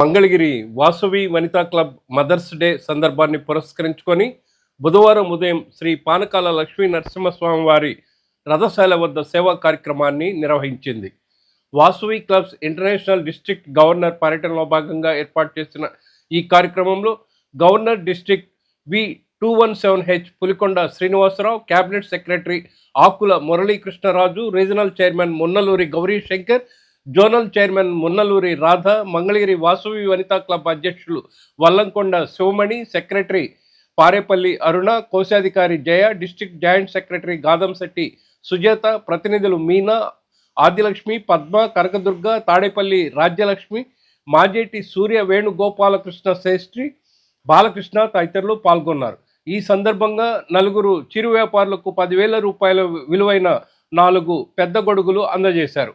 Mangalagiri Vasavi Vanitha club mother's day సందర్భాన్ని పురస్కరించుకొని బుధవారం ఉదయం శ్రీ పానకాల లక్ష్మీ నరసింహస్వామి వారి రథశాల వద్ద సేవా కార్యక్రమాన్ని నిర్వహించింది. Vasavi clubs international district governor పర్యటనలో భాగంగా ఏర్పాటు చేసిన ఈ కార్యక్రమంలో governor district V two one seven H Pulikonda Srinivasa Rao cabinet secretary Akula Murali Krishna Raju regional chairman Munnaluri Gauri Shankar zonal chairman Munnaluri Radha Mangalagiri Vasavi Vanitha club అధ్యక్షులు Vallamkonda Sivamani secretary Parepalli Aruna కోశాధికారి Jaya district joint secretary Gadamsetti Sujatha ప్రతినిధులు మీనా ఆదిలక్ష్మి పద్మ కనకదుర్గ తాడేపల్లి రాజ్యలక్ష్మి మాజేటి సూర్య వేణుగోపాలకృష్ణ శ్రేష్ఠి బాలకృష్ణ తదితరులు పాల్గొన్నారు. ఈ సందర్భంగా నలుగురు చిరు వ్యాపారులకు పదివేల రూపాయల విలువైన నాలుగు పెద్ద గొడుగులు అందజేశారు.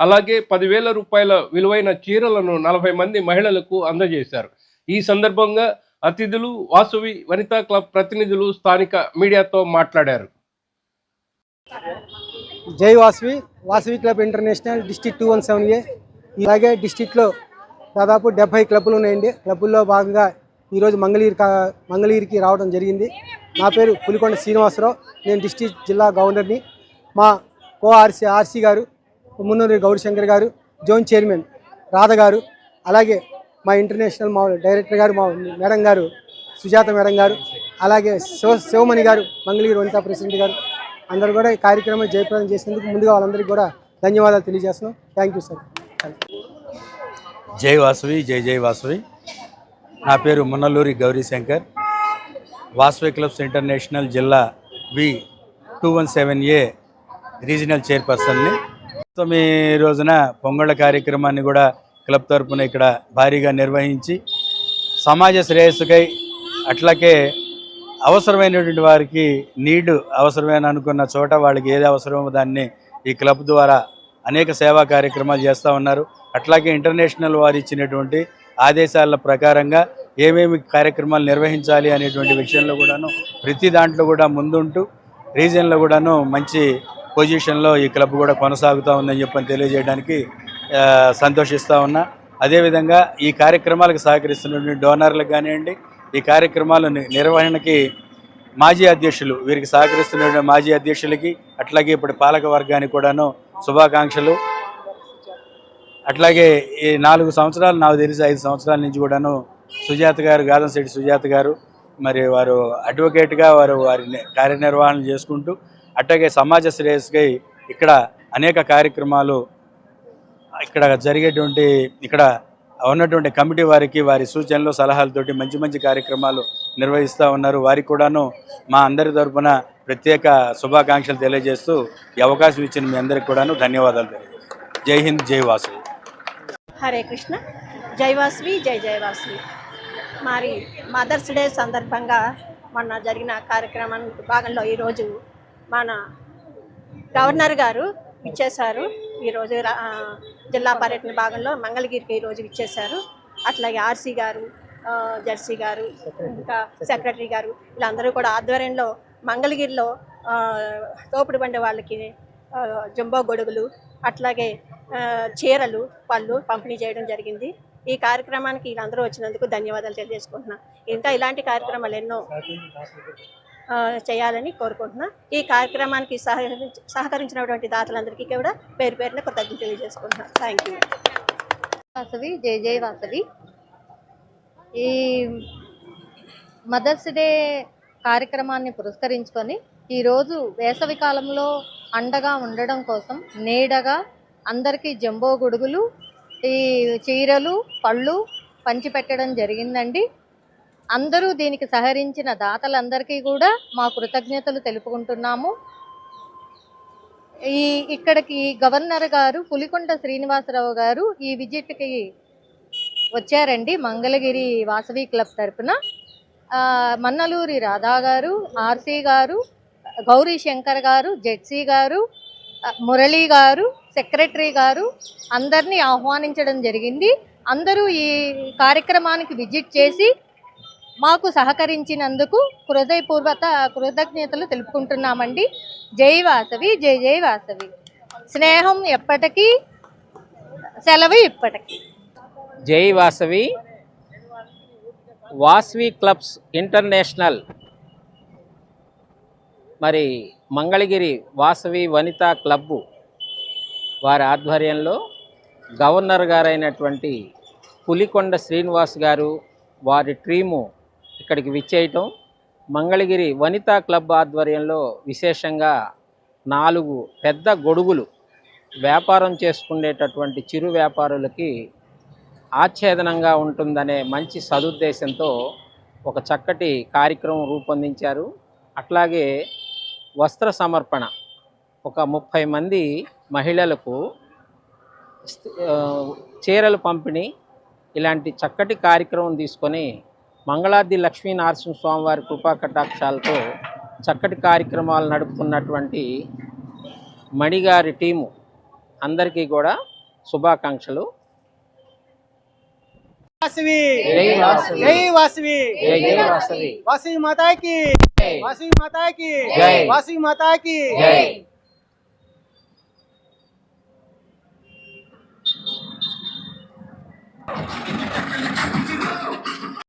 అలాగే పదివేల రూపాయల విలువైన చీరలను నలభై మంది మహిళలకు అందజేశారు. ఈ సందర్భంగా అతిథులు వాసువి వనితా క్లబ్ ప్రతినిధులు స్థానిక మీడియాతో మాట్లాడారు. Jai Vasavi. Vasavi club international district two one seven A. ఇలాగే డిస్టిక్లో దాదాపు డెబ్బై క్లబ్బులు ఉన్నాయండి. క్లబ్బుల్లో భాగంగా ఈరోజు మంగళగిరి కా- మంగళగిరికి రావడం జరిగింది. నా పేరు పులికొండ శ్రీనివాసరావు. నేను డిస్టిక్ జిల్లా గవర్నర్ని. మా కో ఆర్సీ ఆర్సీ గారు మున్నూరి గౌరీశంకర్ గారు జోన్ చైర్మన్ రాధ గారు అలాగే మా ఇంటర్నేషనల్ మా డైరెక్టర్ గారు మా మేడం గారు సుజాత మేడం గారు అలాగే శివ శివమణి గారు మంగళగిరి వనితా ప్రెసిడెంట్ గారు అందరూ కూడా ఈ కార్యక్రమం జయప్రదం చేసేందుకు ముందుగా వాళ్ళందరికీ కూడా ధన్యవాదాలు తెలియజేస్తున్నాం. థ్యాంక్ యూ సార్ జై వాసవి జై జై వాసవి. నా పేరు మున్నలూరి గౌరీశంకర్. వాసవి క్లబ్స్ ఇంటర్నేషనల్ జిల్లా V two one seven A regional చైర్పర్సన్ని మొత్తం ఈ రోజున పొంగళ్ళ కార్యక్రమాన్ని కూడా క్లబ్ తరపున ఇక్కడ భారీగా నిర్వహించి సమాజ శ్రేయస్సుకై అట్లాగే అవసరమైనటువంటి వారికి నీడ్ అవసరమైన అనుకున్న చోట వాళ్ళకి ఏది అవసరమో దాన్ని ఈ క్లబ్ ద్వారా అనేక సేవా కార్యక్రమాలు చేస్తూ ఉన్నారు. అట్లాగే ఇంటర్నేషనల్ వారు ఇచ్చినటువంటి ఆదేశాల ప్రకారంగా ఏమేమి కార్యక్రమాలు నిర్వహించాలి అనేటువంటి విషయంలో కూడాను ప్రతి దాంట్లో కూడా ముందుంటూ రీజియన్లో కూడాను మంచి పొజిషన్లో ఈ క్లబ్ కూడా కొనసాగుతూ ఉందని చెప్పని తెలియజేయడానికి సంతోషిస్తూ ఉన్నా. అదేవిధంగా ఈ కార్యక్రమాలకు సహకరిస్తున్నటువంటి డోనర్లకు కానివ్వండి ఈ కార్యక్రమాల నిర్వహణకి మాజీ అధ్యక్షులు వీరికి సహకరిస్తున్న మాజీ అధ్యక్షులకి అట్లాగే ఇప్పుడు పాలక వర్గానికి కూడాను శుభాకాంక్షలు. అట్లాగే ఈ నాలుగు సంవత్సరాలు నాకు తెలిసి ఐదు సంవత్సరాల నుంచి కూడాను సుజాత గారు గాదంశెట్టి సుజాత గారు మరి వారు అడ్వకేట్గా వారు వారిని కార్యనిర్వహణ చేసుకుంటూ అట్లాగే సమాజ శ్రేయస్కై ఇక్కడ అనేక కార్యక్రమాలు ఇక్కడ జరిగేటువంటి ఇక్కడ ఉన్నటువంటి కమిటీ వారికి వారి సూచనలు సలహాలతోటి మంచి మంచి కార్యక్రమాలు నిర్వహిస్తూ ఉన్నారు. వారికి కూడాను మా అందరి తరపున ప్రత్యేక శుభాకాంక్షలు తెలియజేస్తూ ఈ అవకాశం ఇచ్చిన మీ అందరికి కూడాను ధన్యవాదాలు తెలియజేస్తాను జై హింద్ జై వాసు హరే కృష్ణ. జైవాస్వి జై జయవాస్వి మరి మదర్స్ డే సందర్భంగా మొన్న జరిగిన కార్యక్రమం భాగంలో ఈరోజు మన గవర్నర్ గారు ఇచ్చేశారు. ఈరోజు జిల్లా పర్యటన భాగంలో మంగళగిరికి ఈరోజు ఇచ్చేశారు. అట్లాగే ఆర్సీ గారు జెర్సీ గారు ఇంకా సెక్రటరీ గారు వీళ్ళందరూ కూడా ఆధ్వర్యంలో మంగళగిరిలో తోపుడు బండి వాళ్ళకి జంబో గొడుగులు అట్లాగే చీరలు పళ్ళు పంపిణీ చేయడం జరిగింది. ఈ కార్యక్రమానికి వీళ్ళందరూ వచ్చినందుకు ధన్యవాదాలు తెలియజేసుకుంటున్నాను ఇంకా ఇలాంటి కార్యక్రమాలు ఎన్నో చేయాలని కోరుకుంటున్నా. ఈ కార్యక్రమానికి సహకరించి సహకరించినటువంటి దాతలందరికీ కూడా పేరు పేరున కృతజ్ఞతలు తెలియజేసుకుంటున్నాను థ్యాంక్ యూ వాసవి జై జై వాసవి. ఈ మదర్స్ డే కార్యక్రమాన్ని పురస్కరించుకొని ఈరోజు వేసవి కాలంలో అండగా ఉండడం కోసం నీడగా అందరికీ జంబో గొడుగులు ఈ చీరలు పళ్ళు పంచిపెట్టడం జరిగిందండి. అందరూ దీనికి సహకరించిన దాతలందరికీ కూడా మా కృతజ్ఞతలు తెలుపుకుంటున్నాము. ఈ ఇక్కడికి గవర్నర్ గారు పులికొండ శ్రీనివాసరావు గారు ఈ విజిట్కి వచ్చారండి మంగళగిరి వాసవి క్లబ్ తరపున. మన్నలూరి రాధా గారు ఆర్సీ గారు గౌరీ శంకర్ గారు జెడ్సీ గారు మురళీ గారు సెక్రటరీ గారు అందరినీ ఆహ్వానించడం జరిగింది. అందరూ ఈ కార్యక్రమానికి విజిట్ చేసి మాకు సహకరించినందుకు హృదయపూర్వక కృతజ్ఞతలు తెలుపుకుంటున్నామండి. జై వాసవి జై జై వాసవి. స్నేహం ఎప్పటికీ సెలవు ఇప్పటికీ. జై వాసవి. Vasavi clubs international. మరి మంగళగిరి వాసవి వనితా క్లబ్బు వారి ఆధ్వర్యంలో గవర్నర్ గారైనటువంటి పులికొండ శ్రీనివాస్ గారు వారి టీము ఇక్కడికి విచ్చేయటం. మంగళగిరి వనితా క్లబ్ ఆధ్వర్యంలో విశేషంగా నాలుగు పెద్ద గొడుగులు వ్యాపారం చేసుకునేటటువంటి చిరు వ్యాపారులకి ఆచ్ఛేదనంగా ఉంటుందనే మంచి సదుద్దేశంతో ఒక చక్కటి కార్యక్రమం రూపొందించారు. అట్లాగే వస్త్ర సమర్పణ. ఒక ముప్పై మంది మహిళలకు చీరలు పంపిణీ ఇలాంటి చక్కటి కార్యక్రమం తీసుకొని మంగళాద్రి లక్ష్మీ నరసింహస్వామి వారి కృపా కటాక్షాలతో చక్కటి కార్యక్రమాలు నడుపుతున్నటువంటి మణిగారి టీము అందరికీ కూడా శుభాకాంక్షలు. వాసవి! జై మాతాకి. వాసవి మాతాకి. వాసవి